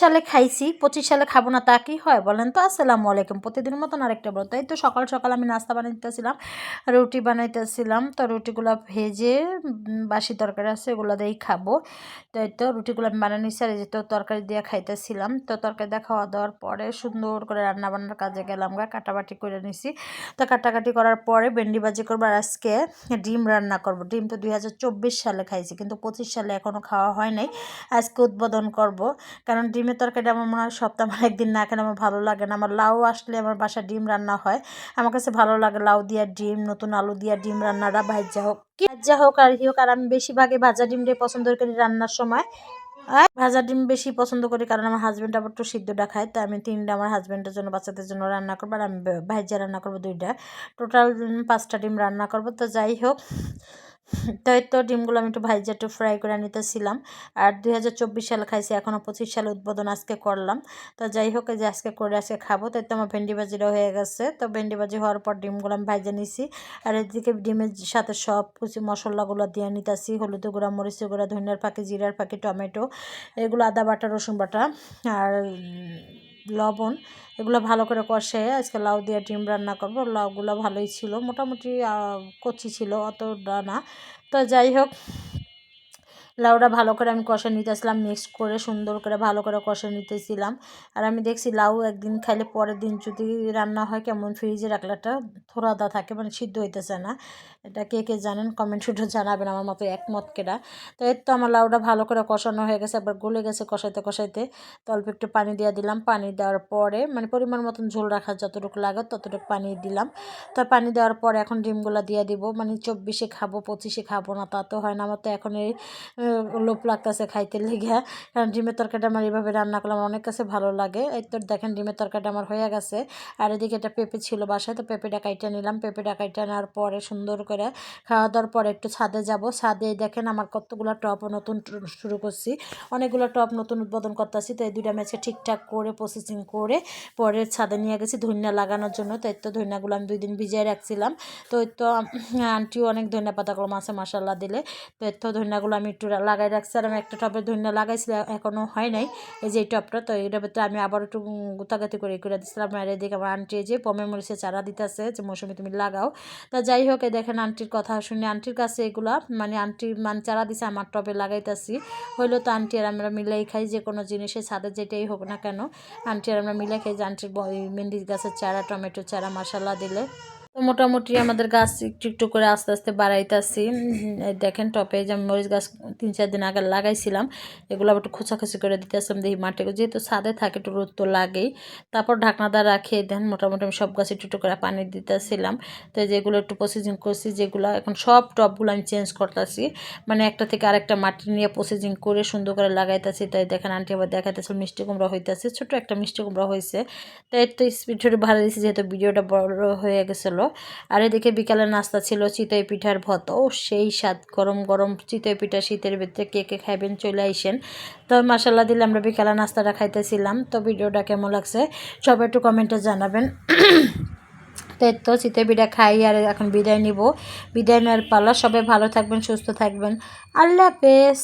সালে খাইছি, পঁচিশ সালে খাব না তা কি হয় বলেন তো? আসসালামু আলাইকুম। প্রতিদিনের মতন আরেকটা বলো তাই তো সকাল সকাল আমি নাস্তা বানাইতেছিলাম, রুটি বানাইতেছিলাম, তো রুটিগুলো ভেজে বাসি তরকারি আছে এগুলো দিয়েই খাব। তাই তো রুটিগুলো আমি আর এই যে তো তরকারি দিয়ে খাইতেছিলাম। তো তরকারি দিয়ে খাওয়া দাওয়ার পরে সুন্দর করে রান্না বান্নার কাজে গেলাম গা কাটাবাটি করে নিছি। তো কাটাকাটি করার পরে ভেন্ডি ভাজি করব আর আজকে ডিম রান্না করব। ডিম তো দুই হাজার চব্বিশ সালে খাইছি, কিন্তু পঁচিশ সালে এখনও খাওয়া হয় নাই। আজকে উদ্বোধন করব। কারণ ডিমের তরকারিটা আমার মনে হয় সপ্তাহ সপ্তাহে একদিন না খেলে আমার ভালো লাগে না। আমার লাউ আসলে আমার বাসায় ডিম রান্না হয়। আমার কাছে ভালো লাগে লাউ দিয়া ডিম, নতুন আলু দিয়া ডিম রান্নাটা ভাজ্যা হোক। কি ভাজ্যা হোক আর ই হোক, আর আমি বেশিরভাগই ভাজা ডিমটাই পছন্দ করি রান্নার সময়। ভাজা ডিম বেশি পছন্দ করি কারণ আমার হাজব্যান্ড আবার একটু সিদ্ধটা খায় তাই আমি তিনটা আমার হাজব্যান্ডের জন্য, বাচ্চাদের জন্য রান্না করব আর আমি ভাইজা রান্না করব দুইটা। টোটাল পাঁচটা ডিম রান্না করব, তো যাই হোক। তাই তো ডিমগুলো আমি একটু ভাইজা একটু ফ্রাই করে নিতেছিলাম। আর দুই হাজার চব্বিশ সালে খাইছি, এখনও পঁচিশ সালে উদ্বোধন আজকে করলাম। তো যাই হোক যে আজকে করে আজকে খাব, তাই তো আমার ভেন্ডি ভাজিটা হয়ে গেছে। তো ভেন্ডি ভাজি হওয়ার পর ডিমগুলো আমি ভাইজা নিছি। আর এদিকে ডিমের সাথে সব কিছু মশলাগুলো দিয়ে নিতেছি, হলুদ গুঁড়া মরিচ গুঁড়া, ধনিয়ার ফাঁকি জিরার ফাঁকি টমেটো, এগুলো আদা বাটা, রসুন বাটা। আর লবণ, এগুলো ভালো করে কষে আজকে লাউ দিয়ে ডিম রান্না করব। লাউগুলো ভালোই ছিল, মোটামুটি কচি ছিল, অতটা না। তো যাই হোক লাউটা ভালো করে আমি কষে নিতেছিলাম মিক্স করে সুন্দর করে ভালো করে কষে নিতেছিলাম। আর আমি দেখছি লাউ একদিন খাইলে পরের দিন যদি রান্না হয় কেমন ফ্রিজে রাখলে একটা থোড়াদা থাকে মানে সিদ্ধ হইতেছে না। এটা কে কে জানেন কমেন্ট শুধু জানাবেন, আমার মতো একমত কেটা তো এর তো আমার লাউটা ভালো করে কষানো হয়ে গেছে আবার গলে গেছে কষাইতে কষাইতে। তো অল্প একটু পানি দিয়ে দিলাম, পানি দেওয়ার পরে মানে পরিমাণ মতন ঝোল রাখার যতটুকু লাগে ততটুকু পানি দিলাম। তো পানি দেওয়ার পরে এখন ডিমগুলো দিয়ে দিব মানে চব্বিশে খাব, পঁচিশে খাব না, তা তো হয় না। আমার তো এখন এই লোভ লাগতেছে খাইতে লেগে কারণ ডিমের তরকারিটা আমার এইভাবে রান্না করলাম অনেক কাছে ভালো লাগে। এই তো দেখেন ডিমের তরকারিটা আমার হয়ে গেছে। আর এদিকে একটা পেঁপে ছিল বাসায়, তো পেঁপেটা কাইটা নিলাম। পেঁপেটা কাইটা নেওয়ার পরে সুন্দর করে খাওয়া দাওয়ার পরে একটু ছাদে যাব। ছাদে দেখেন আমার কতগুলো টপ নতুন শুরু করছি। অনেকগুলো টপ নতুন উদ্বোধন করতেছি, তো এই দুইটা ম্যাচকে ঠিকঠাক করে প্রসেসিং করে পরে ছাদে নিয়ে গেছি ধনিয়া লাগানোর জন্য। তো তো ধনিয়াগুলো আমি দুই দিন ভিজিয়ে রাখছিলাম। তো তো আন্টিও অনেক ধনিয়া পাতাগুলো মাছে মশালা দিলে। তো তো ধনিয়াগুলো আমি একটু লাগাই রাখছি আর আমি একটা টপে ধনিয়া লাগাইছিলাম এখনও হয় নাই। এই যে এই টপটা, তো এইটার ভিতরে আমি আবার একটু গুতাগাতি করে করে দিচ্ছিলাম আর এদিকে আমার আন্টি যে পমের মরিচের চারা দিতেছে, যে মৌসুমি তুমি লাগাও। তা যাই হোক দেখেন আন্টির কথা শুনে আন্টির কাছে এগুলা মানে আন্টি মানে চারা দিছে, আমার টবে লাগাইতেছি। হইল তো আন্টি আর আমরা মিলাই খাই, যে কোনো জিনিসের ছাদে যেটাই হোক না কেন। আন্টি আর আমরা মিলে খাই যে আন্টির মেহেন্দি গাছের চারা টমেটো চারা মশলা দিলে। তো মোটামুটি আমাদের গাছ একটু একটু করে আস্তে আস্তে বাড়াইতেছি। দেখেন টপে যে আমি মরিচ গাছ তিন চার দিন আগে লাগাইছিলাম, এগুলো আবার একটু খোঁচাখুচি করে দিতেছিলাম দেখি মাঠে। যেহেতু ছাদে থাকে একটু রোদ তো লাগেই। তারপর ঢাকনাদার রাখিয়ে দেন মোটামুটি আমি সব গাছে একটু একটু করে পানি দিতেছিলাম। তো যেগুলো একটু প্রসেসিং করছি, যেগুলো এখন সব টপগুলো আমি চেঞ্জ করতেছি। মানে একটা থেকে আরেকটা মাটি নিয়ে প্রসেসিং করে সুন্দর করে লাগাইতেছি। তাই দেখেন আন্টি আবার দেখাইতেছে মিষ্টি কুমড়া হইতেছে ছোট একটা মিষ্টি কুমড়া হয়েছে তাই তো স্পিড ভালো দিয়েছি, যেহেতু ভিডিওটা বড় হয়ে গেছিল। আর এদিকে বিকালে নাস্তা ছিল চিতই পিঠার ভত। সেই স্বাদ, গরম গরম চিতই পিঠা শীতের ভিতরে কে কে খাইবেন চলে আইসেন। তো মশালা দিলে আমরা বিকালে নাস্তাটা খাইতেছিলাম। তো ভিডিওটা কেমন লাগছে সবাই একটু কমেন্টে জানাবেন। তো এই তো চিতই পিঠা খাই আর এখন বিদায় নিব। বিদায় নেওয়ার পালা। সবাই ভালো থাকবেন, সুস্থ থাকবেন। আল্লাহ হাফেজ।